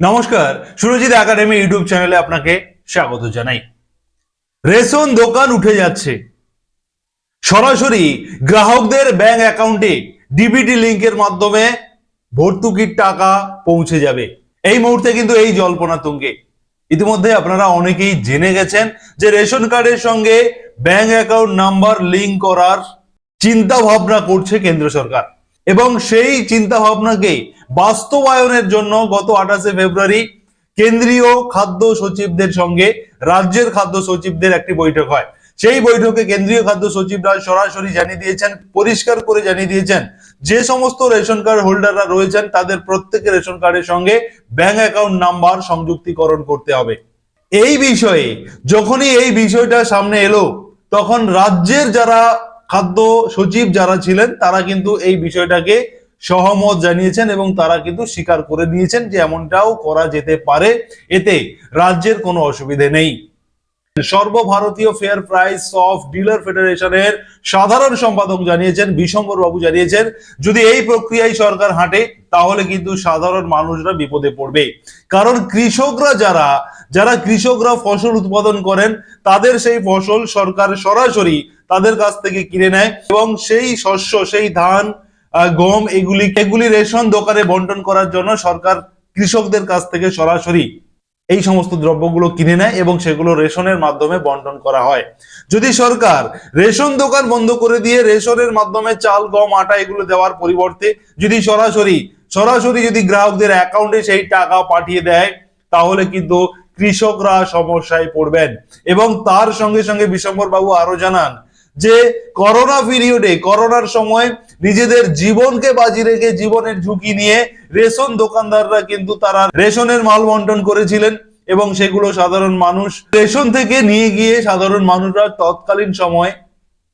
নমস্কার, Surajit academy YouTube চ্যানেলে আপনাকে স্বাগত জানাই। রেশন দোকান উঠে যাচ্ছে। সরাসরি গ্রাহকদের ব্যাংক অ্যাকাউন্টে ডিবিটি লিংকের মাধ্যমে ভর্তুকির টাকা পৌঁছে যাবে। এই মুহূর্তে কিন্তু এই জল্পনা তুঙ্গে। ইতিমধ্যে আপনারা অনেকেই জেনে গেছেন যে রেশন কার্ডের সঙ্গে ব্যাংক অ্যাকাউন্ট নাম্বার লিংক করার চিন্তা ভাবনা করছে কেন্দ্র সরকার। এবং সেই চিন্তা ভাবনাকে বাস্তবায়নের জন্য গত আঠাশে ফেব্রুয়ারি কেন্দ্রীয় খাদ্য সচিবদের সঙ্গে রাজ্যের খাদ্য সচিবদের একটি বৈঠক হয়। সেই বৈঠকে কেন্দ্রীয় খাদ্য সচিবরা সরাসরি জানিয়ে দিয়েছেন, পরিষ্কার করে জানিয়ে দিয়েছেন, যে সমস্ত রেশন কার্ড হোল্ডাররা রয়েছেন তাদের প্রত্যেকের রেশন কার্ডের সঙ্গে ব্যাংক অ্যাকাউন্ট নাম্বার সংযুক্তিকরণ করতে হবে। এই বিষয়ে, যখনই এই বিষয়টা সামনে এলো, তখন রাজ্যের যারা খাদ্য সচিব যারা ছিলেন, তারা কিন্তু এই বিষয়টাকে সহমত জানিয়েছেন এবং তারা কিন্তু স্বীকার করে নিয়েছেন যে এমনটাও করা যেতে পারে। এতে রাজ্যের কোনো অসুবিধে নেই। সর্বভারতীয় ফেয়ার প্রাইস অফ ডিলার ফেডারেশনের সাধারণ সম্পাদক জানিয়েছেন বিশম্বর বাবু জানিয়েছেন, যদি এই প্রক্রিয়ায় সরকার হাঁটে, তাহলে কিন্তু সাধারণ মানুষরা বিপদে পড়বে। কারণ কৃষকরা যারা যারা কৃষকরা ফসল উৎপাদন করেন, তাদের সেই ফসল সরকার সরাসরি তাদের কাছ থেকে কিনে নেয় এবং সেই শস্য, সেই ধান গম, এগুলি এগুলি রেশন দোকানে বন্টন করার জন্য সরকার কৃষকদের কাছ থেকে সরাসরি এই সমস্ত দ্রব্যগুলো কিনে নেয় এবং সেগুলো রেশনের মাধ্যমে বন্টন করা হয়। যদি সরকার রেশন দোকান বন্ধ করে দিয়ে রেশনের মাধ্যমে চাল, গম, আটা এগুলো দেওয়ার পরিবর্তে যদি সরাসরি সরাসরি যদি গ্রাহকদের অ্যাকাউন্টে সেই টাকা পাঠিয়ে দেয়, তাহলে কিন্তু কৃষকরা সমস্যায় পড়বেন। এবং তার সঙ্গে সঙ্গে বিশম্বর বাবু আরও জানান যে করোনা পিরিয়ডে করোনার সময় নিজেদের জীবনকে বাজি রেখে জীবনের ঝুঁকি নিয়ে রেশন দোকানদাররা কিন্তু তারা রেশনের মাল বন্টন করেছিলেন এবং সেগুলো সাধারণ মানুষ রেশন থেকে নিয়ে গিয়ে সাধারণ মানুষরা তৎকালীন সময়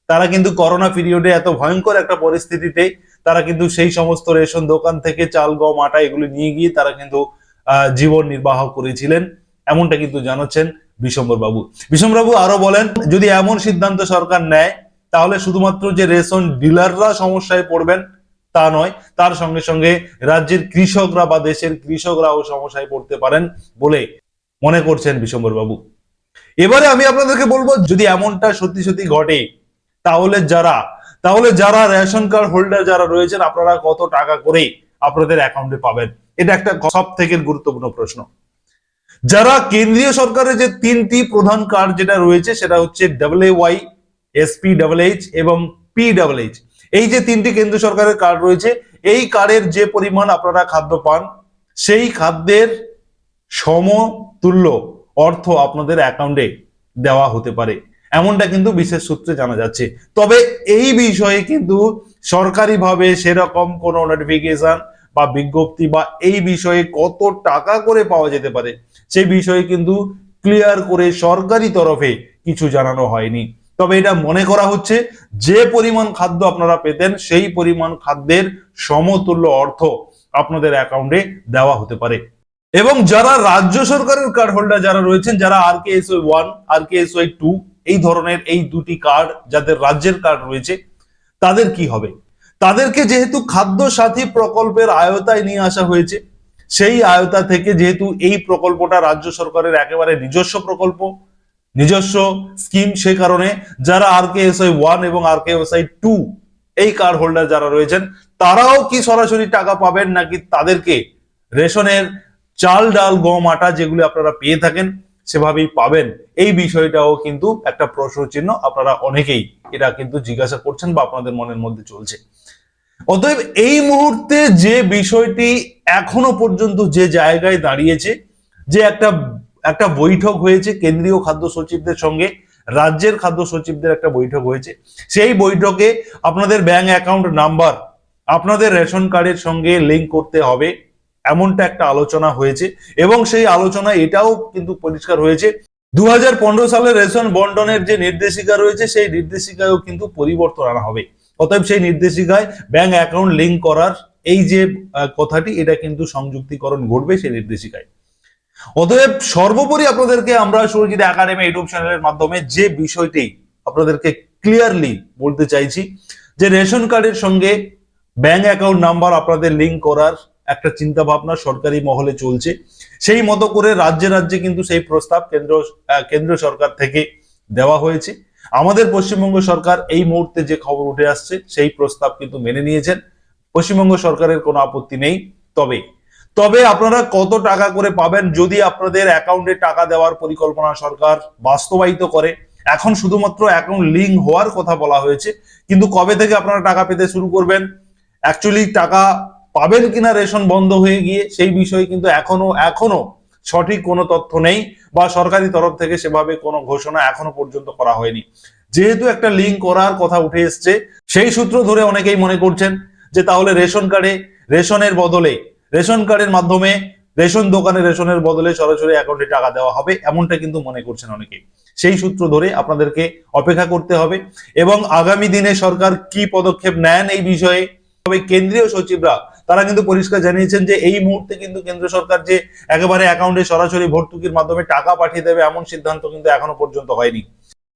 তারা কিন্তু করোনা পিরিয়ডে এত ভয়ঙ্কর একটা পরিস্থিতিতে তারা কিন্তু সেই সমস্ত রেশন দোকান থেকে চাল, গম, আটা এগুলো নিয়ে গিয়ে তারা কিন্তু জীবন নির্বাহ করেছিলেন। এমনটা কিন্তু জানাচ্ছেন বিশম্বর বাবু বিশম্বর বাবু আরও বলেন, যদি এমন সিদ্ধান্ত সরকার নেয়, তাহলে শুধুমাত্র যে রেশন ডিলাররা সমস্যায় পড়বেন তা নয়, তার সঙ্গে সঙ্গে রাজ্যের কৃষকরা বা দেশের কৃষকরাও সমস্যায় পড়তে পারেন বলে মনে করছেন বিশম্বর বাবু এবারে আমি আপনাদেরকে বলব, যদি এমনটা সত্যি সত্যি ঘটে, তাহলে যারা তাহলে যারা রেশন কার্ড হোল্ডার যারা রয়েছেন, আপনারা কত টাকা করে আপনাদের অ্যাকাউন্টে পাবেন? এটা একটা সব থেকে গুরুত্বপূর্ণ প্রশ্ন। যারা কেন্দ্রীয় সরকারের যে তিনটি প্রধান কার্ড যেটা রয়েছে, সেটা হচ্ছে double Y SP double H এবং পি ডাবল এইচ এই যে তিনটি কেন্দ্র সরকারের কার্ড রয়েছে, এই কার্ডের যে পরিমাণ আপনারা খাদ্য পান, সেই খাদ্যের সমতুল্য অর্থ আপনাদের অ্যাকাউন্টে দেওয়া হতে পারে। এমনটা কিন্তু বিশেষ সূত্রে জানা যাচ্ছে। তবে এই বিষয়ে কিন্তু সরকারিভাবে সেরকম কোনো নোটিফিকেশন বা বিজ্ঞপ্তি বা এই বিষয়ে কত টাকা করে পাওয়া যেতে পারে সেই বিষয়ে কিন্তু ক্লিয়ার করে সরকারি তরফে কিছু জানানো হয়নি। তবে এটা মনে করা হচ্ছে, যে পরিমাণ খাদ্য আপনারা পেতেন, সেই পরিমাণ খাদ্যের সমতুল্য অর্থ আপনাদের অ্যাকাউন্টে দেওয়া হতে পারে। এবং যারা রাজ্য সরকারের কার্ড হোল্ডার যারা রয়েছেন, যারা R K S Y one R K S Y two এই ধরনের এই দুটি কার্ড যাদের রাজ্যের কার্ড রয়েছে, তাদের কি হবে? তাদেরকে যেহেতু খাদ্য সাথী প্রকল্পের আয়তায় নিয়ে আসা হয়েছে, সেই আয়তা থেকে যেহেতু এই প্রকল্পটা রাজ্য সরকারের একেবারে নিজস্ব প্রকল্প, নিজস্ব স্কিম সে কারণে যারা আর কে ওয়ান এবং আর কে টু এই কার্ড হোল্ডার যারা রয়েছেন, তারাও কি সরাসরি টাকা পাবেন নাকি তাদেরকে রেশনের চাল, ডাল, গম, আটা যেগুলি আপনারা পেয়ে থাকেন সেভাবেই পাবেন? এই বিষয়টাও কিন্তু একটা প্রশ্ন চিহ্ন আপনারা অনেকেই এটা কিন্তু জিজ্ঞাসা করছেন বা আপনাদের মনের মধ্যে চলছে। অতএব এই মুহূর্তে যে বিষয়টি এখনও পর্যন্ত যে জায়গায় দাঁড়িয়েছে, যে একটা একটা বৈঠক হয়েছে, কেন্দ্রীয় খাদ্য সচিবদের সঙ্গে, রাজ্যের খাদ্য সচিবদের একটা বৈঠক হয়েছে। সেই বৈঠকে আপনাদের ব্যাংক অ্যাকাউন্ট নাম্বার আপনাদের রেশন কার্ডের সঙ্গে লিংক করতে হবে, এমনটা একটা আলোচনা হয়েছে এবং সেই আলোচনা এটাও কিন্তু পরিষ্কার হয়েছে। দু হাজার পনেরো সালে রেশন বন্টনের যে নির্দেশিকা রয়েছে, সেই নির্দেশিকায়ও কিন্তু পরিবর্তন আনা হবে। অতএব সেই নির্দেশিকায় ব্যাংক অ্যাকাউন্ট লিংক করার এই যে কথাটি এটা কিন্তু সংযুক্তিকরণ ঘটবে সেই নির্দেশিকায়। অতএব সর্বোপরি আপনাদেরকে আমরা সুরজিৎ একাডেমি ইউটিউব চ্যানেলের মাধ্যমে যে বিষয়টি আপনাদেরকে ক্লিয়ারলি বলতে চাইছি যে রেশন কার্ডের সঙ্গে ব্যাংক অ্যাকাউন্ট নাম্বার আপনাদের লিংক করার একটা চিন্তা ভাবনা সরকারি মহলে চলছে। সেই মতো করে রাজ্যে রাজ্যে কিন্তু সেই প্রস্তাব কেন্দ্র আহ, কেন্দ্রীয় সরকার থেকে দেওয়া হয়েছে। আমাদের পশ্চিমবঙ্গ সরকার এই মুহূর্তে যে খবর উঠে আসছে, সেই প্রস্তাব কিন্তু মেনে নিয়েছেন। পশ্চিমবঙ্গ সরকারের কোনো আপত্তি নেই, তবে তবে আপনারা কত টাকা করে পাবেন যদি আপনাদের অ্যাকাউন্টে টাকা দেওয়ার পরিকল্পনা সরকার বাস্তবায়িত করে? এখন শুধুমাত্র অ্যাকাউন্ট লিঙ্ক হওয়ার কথা বলা হয়েছে, কিন্তু কবে থেকে আপনারা টাকা পেতে শুরু করবেন? অ্যাকচুয়ালি টাকা পাবেন কিনা রেশন বন্ধ হয়ে গিয়ে, সেই বিষয়ে কিন্তু এখনও এখনও সঠিক কোনো তথ্য নেই বা সরকারি তরফ থেকে সেভাবে কোনো ঘোষণা এখনও পর্যন্ত করা হয়নি। যেহেতু একটা লিঙ্ক করার কথা উঠে এসছে, সেই সূত্র ধরে অনেকেই মনে করছেন যে তাহলে রেশন কার্ডে রেশনের বদলে, রেশন কার্ডের মাধ্যমে রেশন দোকানে রেশনের বদলে সরাসরি অ্যাকাউন্টে টাকা দেওয়া হবে, এমনটা কিন্তু মনে করছেন অনেকে। সেই সূত্র ধরে আপনাদেরকে অপেক্ষা করতে হবে এবং আগামী দিনে সরকার কি পদক্ষেপ নেন এই বিষয়ে। তবে কেন্দ্রীয় সচিবরা তারা কিন্তু পরিষ্কার জানিয়েছেন যে এই মুহূর্তে কিন্তু কেন্দ্র সরকার যে একেবারে অ্যাকাউন্টে সরাসরি ভর্তুকির মাধ্যমে টাকা পাঠিয়ে দেবে এমন সিদ্ধান্ত কিন্তু এখনও পর্যন্ত হয়নি।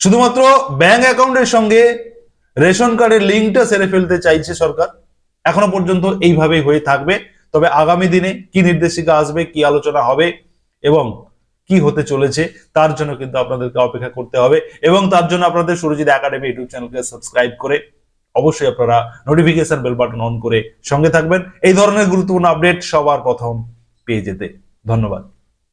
শুধুমাত্র ব্যাংক অ্যাকাউন্টের সঙ্গে রেশন কার্ডের লিঙ্কটা সেরে ফেলতে চাইছে সরকার। এখনও পর্যন্ত এইভাবেই হয়ে থাকবে। তবে আগামী দিনে কি নির্দেশিকা আসবে, কি আলোচনা হবে এবং কি হতে চলেছে, তার জন্য কিন্তু আপনাদেরকে অপেক্ষা করতে হবে এবং তার জন্য আপনাদের সুরজিৎ একাডেমি ইউটিউব চ্যানেলকে সাবস্ক্রাইব করে অবশ্যই আপনারা নোটিফিকেশন বেল বাটন অন করে সঙ্গে থাকবেন। এই ধরনের গুরুত্বপূর্ণ আপডেট সবার প্রথম পেয়ে যেতে। ধন্যবাদ।